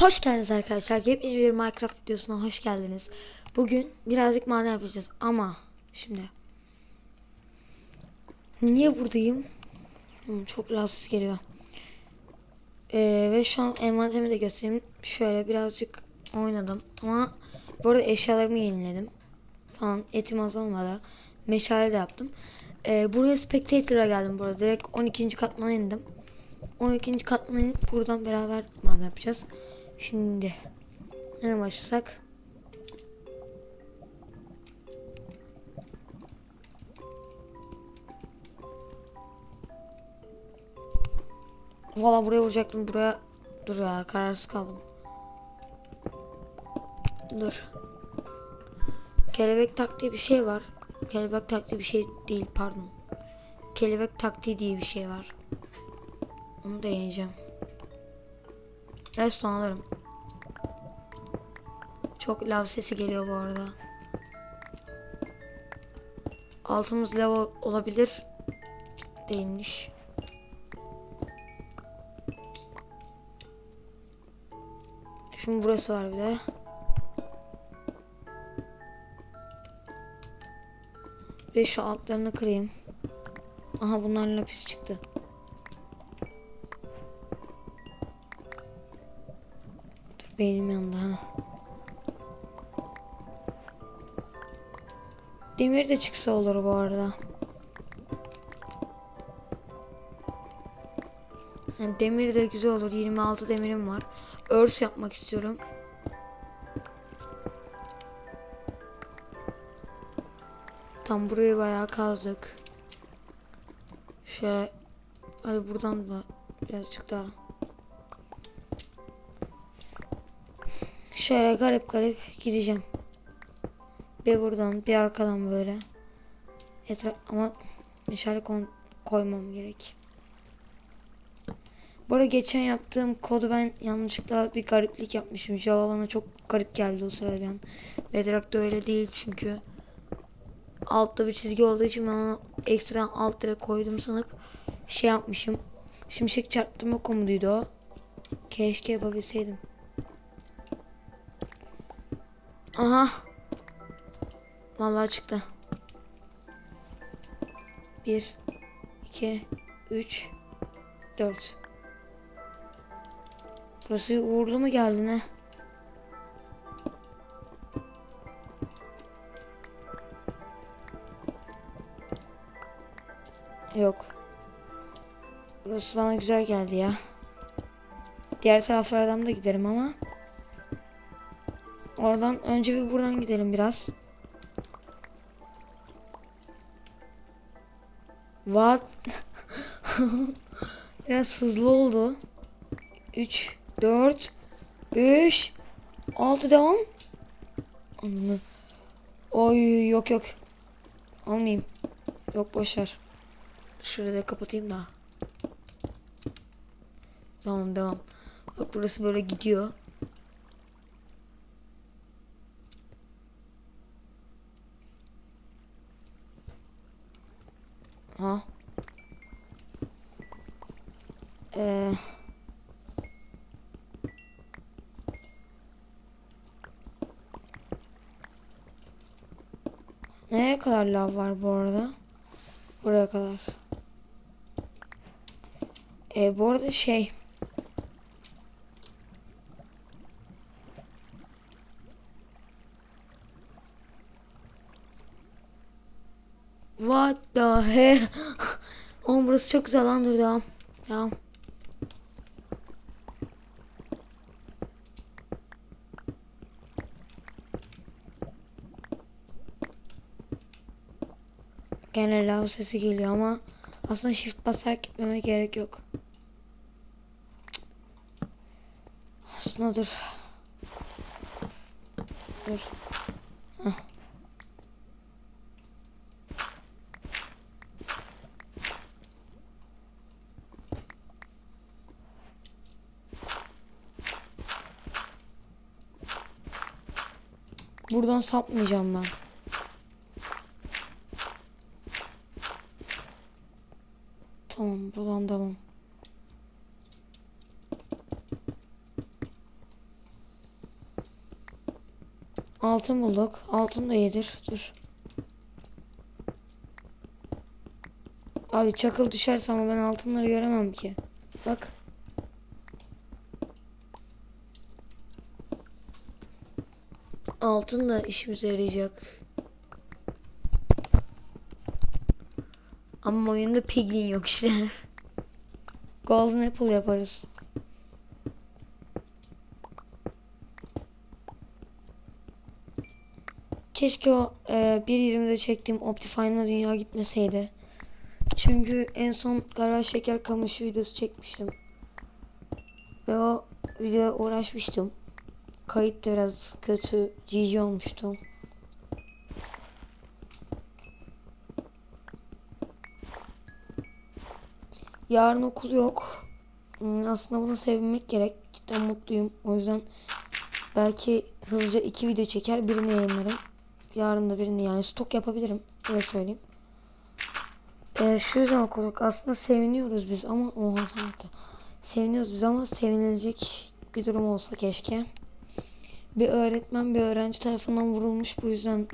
Hoş geldiniz arkadaşlar. Yepyeni bir Minecraft videosuna hoş geldiniz. Bugün birazcık maden yapacağız ama şimdi niye buradayım? Hmm, çok rahatsız geliyor. Ee, ve şu an envanterimi de göstereyim. Şöyle birazcık oynadım ama bu arada eşyalarımı yeniledim falan. Etim azalmadı. Meşale de yaptım. Ee, buraya Spectator'a geldim burada. Direkt 12. katmana indim. 12. katmana inip buradan beraber maden yapacağız. Şimdi nereye başlasak? Valla buraya vuracaktım. Buraya dur ya kararsız kaldım. Dur. Kelebek taktiği bir şey var. Kelebek taktiği bir şey değil pardon. Kelebek taktiği diye bir şey var. Onu da. Restoran alırım. Çok lav sesi geliyor bu arada. Altımız lav olabilir. Değilmiş. Şimdi burası var bir de. Ve şu altlarını kırayım. Aha bunlar lapis çıktı. Beynim yandı. Demir de çıksa olur bu arada. Yani demir de güzel olur. 26 demirim var. Örs yapmak istiyorum. Tam burayı bayağı kazdık. Şöyle hadi buradan da birazcık daha. Şöyle garip garip gideceğim. Bir buradan bir arkadan böyle. Etraf ama meşale koymam gerek. Bu arada geçen yaptığım kodu ben yanlışlıkla bir gariplik yapmışım. Java bana çok garip geldi o sırada an. Bedrock'ta öyle değil çünkü. Altta bir çizgi olduğu için ben onu ekstradan alt dire koydum sanıp şey yapmışım. Şimşek çarptırma komutuydu o. Keşke yapabilseydim. Aha. Vallahi çıktı. 1 2 3 4 Burası uğurlu mu geldi ne? Yok. Burası bana güzel geldi ya. Diğer taraflardan da giderim ama. Oradan önce bir buradan gidelim biraz. What? biraz hızlı oldu. 3 4 5 6 devam. Ananı. Oy yok yok. Almayayım. Yok boşver. Şurayı da kapatayım da. Tamam devam. Bak burası böyle gidiyor. Ha. Eee Nereye kadar lav var bu arada? Buraya kadar. E bu arada şey. What the hell? Oğlum burası çok güzel lan dur devam. Devam. Gene lav sesi geliyor ama aslında shift basarak gitmeme gerek yok. Aslında dur. Dur. Buradan sapmayacağım ben. Tamam buradan devam. Altın bulduk. Altın da yedir. Dur. Abi çakıl düşerse ama ben altınları göremem ki. Bak. Altın da işimize yarayacak. Ama oyunda piglin yok işte. Golden apple yaparız. Keşke o e, 1.20'de çektiğim Optifine'la dünya gitmeseydi. Çünkü en son garaj şeker kamışı videosu çekmiştim. Ve o videoya uğraşmıştım. Kayıt da biraz kötü, GG olmuştu. Yarın okul yok. Hmm, Aslında buna sevinmek gerek. Cidden mutluyum. O yüzden belki hızlıca iki video çeker birini yayınlarım. Yarın da birini yani stok yapabilirim. Öyle söyleyeyim. Ee, şu yüzden okul yok. Aslında seviniyoruz biz ama oha da. Seviniyoruz biz ama sevinilecek bir durum olsa keşke. Bir öğretmen bir öğrenci tarafından vurulmuş bu yüzden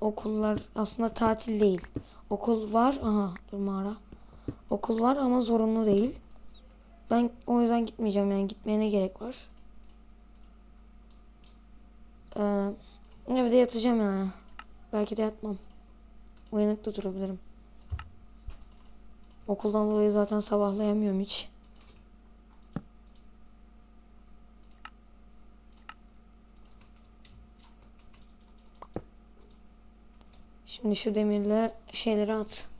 okullar aslında tatil değil. Okul var. Aha dur mağara. Okul var ama zorunlu değil. Ben o yüzden gitmeyeceğim yani gitmeye ne gerek var? Ee, evde yatacağım yani. Belki de yatmam. Uyanık da durabilirim. Okuldan dolayı zaten sabahlayamıyorum hiç. Şimdi şu demirle şeyleri at.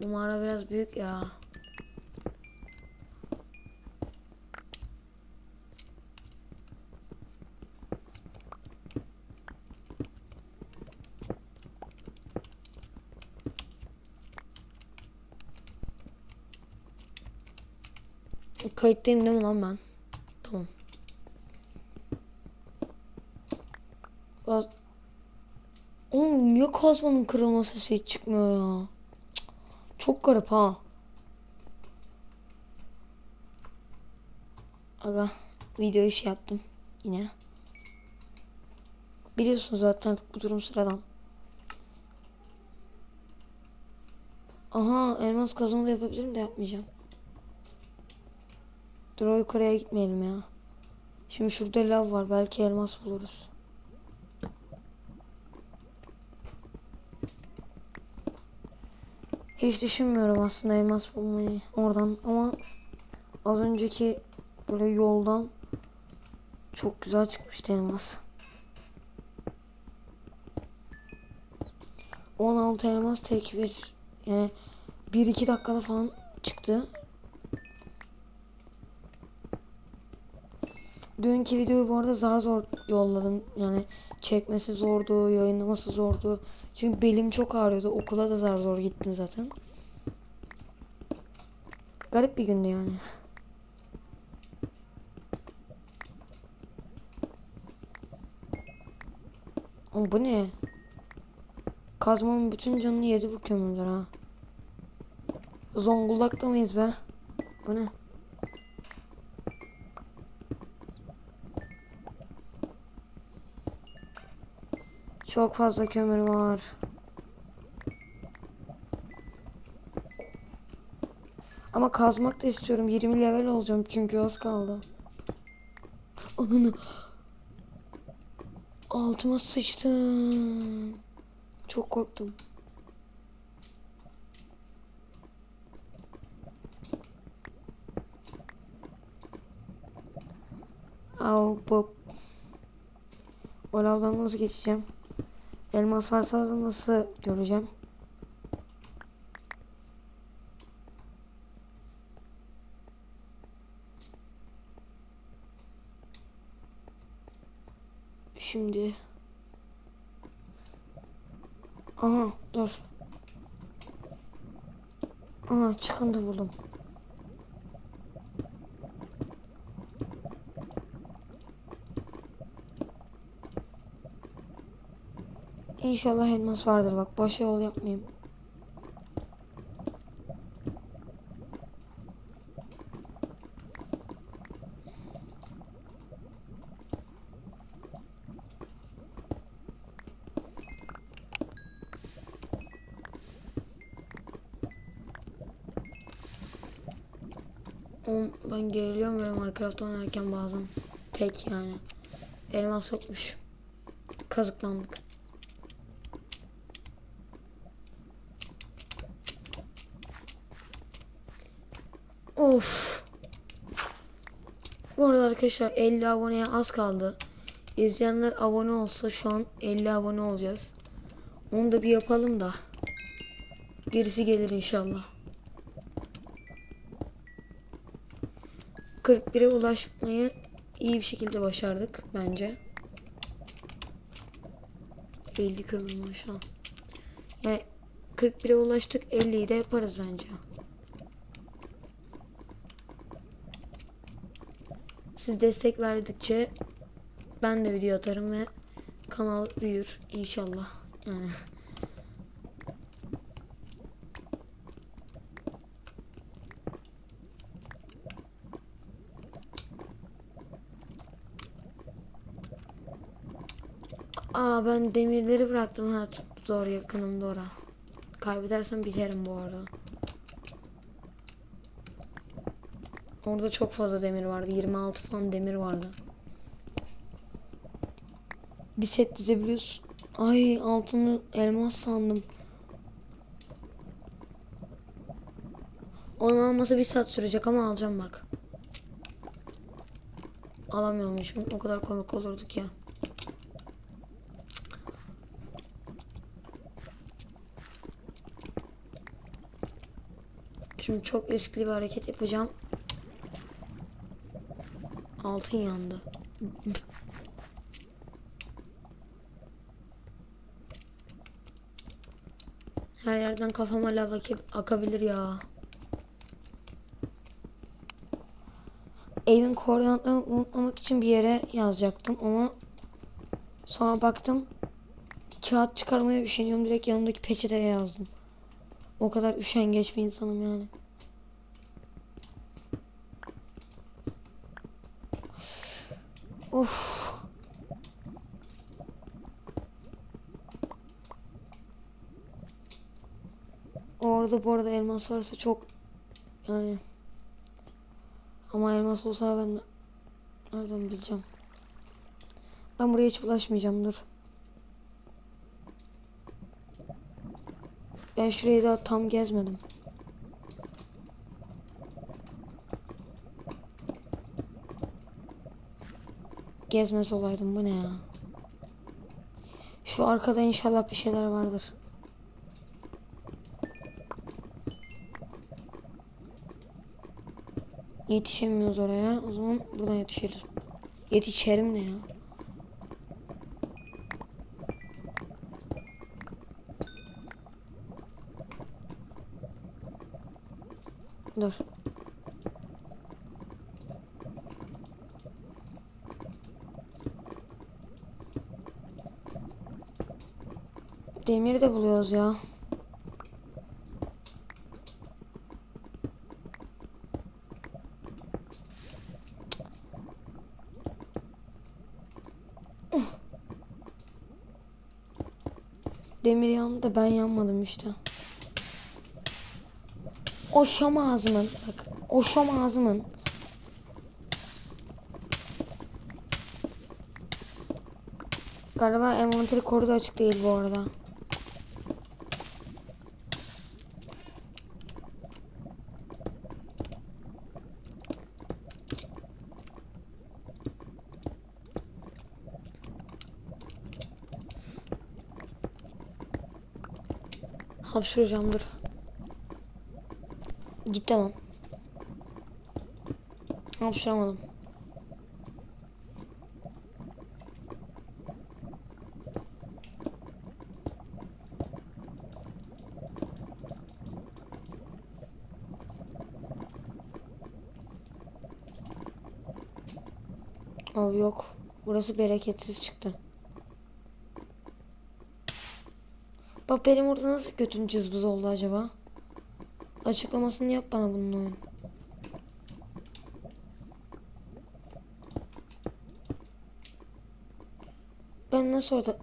Bu mağara biraz büyük ya. Kayıttayım değil mi lan ben? Tamam. Oğlum niye kazmanın kırılma sesi hiç çıkmıyor ya? Çok garip ha. Aga videoyu şey yaptım yine. Biliyorsunuz zaten bu durum sıradan. Aha elmas kazma da yapabilirim de yapmayacağım. Dur o yukarıya gitmeyelim ya. Şimdi şurada lav var. Belki elmas buluruz. Hiç düşünmüyorum aslında elmas bulmayı oradan ama az önceki böyle yoldan çok güzel çıkmıştı elmas. 16 elmas tek bir yani 1-2 dakikada falan çıktı. Dünkü videoyu bu arada zar zor yolladım. Yani çekmesi zordu, yayınlaması zordu. Çünkü belim çok ağrıyordu. Okula da zar zor gittim zaten. Garip bir gündü yani. Ama bu ne? Kazmamın bütün canını yedi bu kömürler ha. Zonguldak'ta mıyız be? Bu ne? Çok fazla kömür var. Ama kazmak da istiyorum. 20 level olacağım çünkü az kaldı. Ananı. Altıma sıçtım. Çok korktum. Au bu. O lavdan nasıl geçeceğim? Elmas varsa da nasıl göreceğim? Şimdi Aha dur. Aha çıkıntı buldum. İnşallah elmas vardır bak. Boşa yol yapmayayım. Ben geriliyorum böyle Minecraft oynarken bazen. Tek yani. Elmas sokmuş. Kazıklandık. Of. Bu arada arkadaşlar 50 aboneye az kaldı. İzleyenler abone olsa şu an 50 abone olacağız. Onu da bir yapalım da. Gerisi gelir inşallah. 41'e ulaşmayı iyi bir şekilde başardık bence. 50 kömür maşallah. Yani 41'e ulaştık 50'yi de yaparız bence. Siz destek verdikçe ben de video atarım ve kanal büyür inşallah. Yani. Aa ben demirleri bıraktım ha zor yakınımda ora. Kaybedersem biterim bu arada. Orada çok fazla demir vardı. 26 falan demir vardı. Bir set dizebiliyorsun. Ay altını elmas sandım. Onu alması bir saat sürecek ama alacağım bak. Alamıyormuşum. O kadar komik olurduk ya. Şimdi çok riskli bir hareket yapacağım. Altın yandı. Her yerden kafama lav akıp- akabilir ya. Evin koordinatlarını unutmamak için bir yere yazacaktım ama sonra baktım kağıt çıkarmaya üşeniyorum direkt yanımdaki peçeteye yazdım. O kadar üşengeç bir insanım yani. Of. Orada bu arada elmas varsa çok yani ama elmas olsa ben de nereden bileceğim. Ben buraya hiç bulaşmayacağım dur. Ben şurayı daha tam gezmedim. Gezmez olaydım bu ne ya? Şu arkada inşallah bir şeyler vardır. Yetişemiyoruz oraya. O zaman buradan yetişiriz. Yetişerim ne ya? Dur. Demiri de buluyoruz ya. Demir yandı da ben yanmadım işte. O şam ağzımın bak. O şam ağzımın. Galiba envanteri korudu açık değil bu arada. Hapşıracağım dur. Gitti lan. Hapşıramadım. Abi yok. Burası bereketsiz çıktı. Bak benim orada nasıl götüm cızbız oldu acaba? Açıklamasını yap bana bunun oyun. Ben nasıl orada...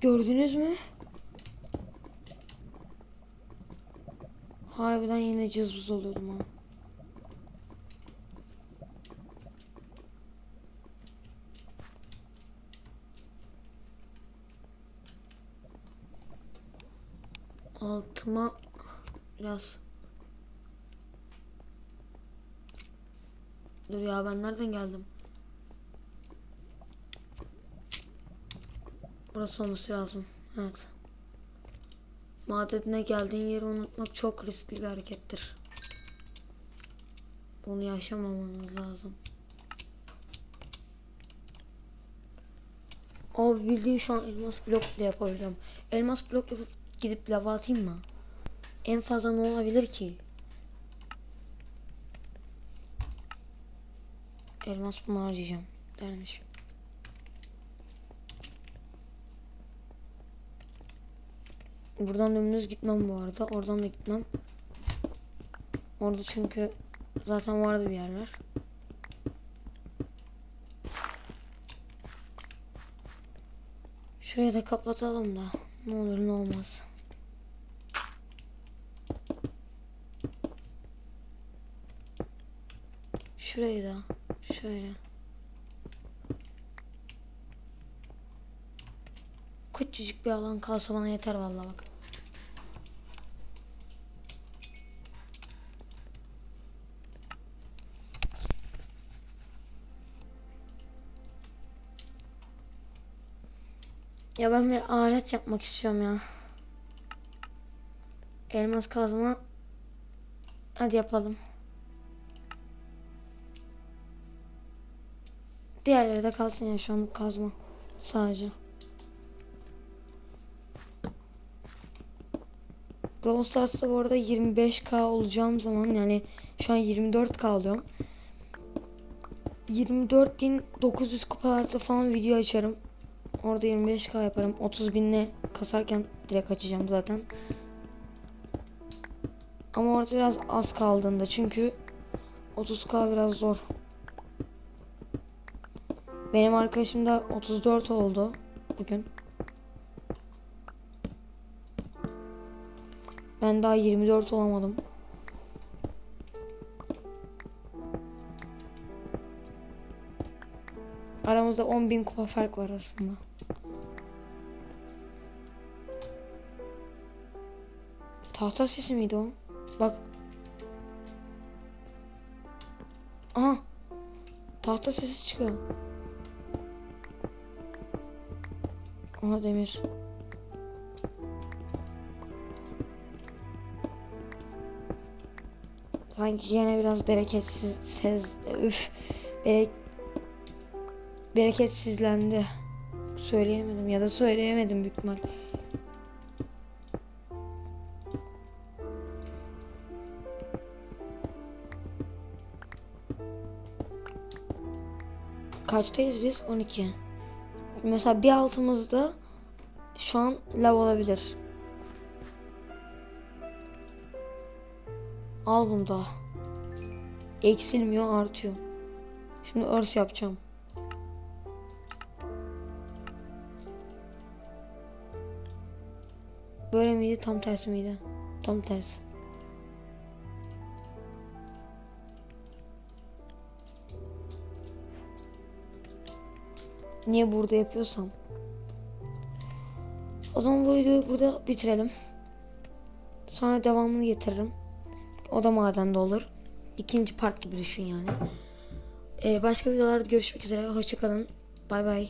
Gördünüz mü? Harbiden yine cızbız oluyordum ha. Altıma biraz Dur ya ben nereden geldim? Burası olması lazım. Evet. Madene geldiğin yeri unutmak çok riskli bir harekettir. Bunu yaşamamanız lazım. Abi bildiğin şu an elmas blok bile yapabilirim. Elmas blok yapıp gidip lava atayım mı? En fazla ne olabilir ki? Elmas bunu harcayacağım dermiş. Buradan dümdüz gitmem bu arada. Oradan da gitmem. Orada çünkü zaten vardı bir yerler. Şurayı da kapatalım da ne olur ne olmaz. Şurayı da şöyle. Küçücük bir alan kalsa bana yeter vallahi bak. Ya ben bir alet yapmak istiyorum ya. Elmas kazma. Hadi yapalım. Diğerleri de kalsın ya şu an kazma. Sadece. Brawl Stars'ta bu arada 25k olacağım zaman yani şu an 24k alıyorum. 24.900 kupalarda falan video açarım. Orada 25k yaparım. 30 binle kasarken direkt açacağım zaten. Ama orada biraz az kaldığında çünkü 30k biraz zor. Benim arkadaşım da 34 oldu bugün. Ben daha 24 olamadım. Aramızda 10.000 kupa fark var aslında. Tahta sesi miydi o? Bak. Aha. Tahta sesi çıkıyor. Aha demir. Sanki yine biraz bereketsiz sez üf berek bereketsizlendi. Söyleyemedim ya da söyleyemedim büyük ihtimal. Kaçtayız biz? 12. Mesela bir altımızda şu an lav olabilir. Al bunu da. Eksilmiyor artıyor. Şimdi örs yapacağım. Böyle miydi tam tersi miydi? Tam tersi. Niye burada yapıyorsam? O zaman bu videoyu burada bitirelim. Sonra devamını getiririm. O da madende olur. İkinci part gibi düşün yani. Ee, başka videolarda görüşmek üzere. Hoşçakalın. Bay bay.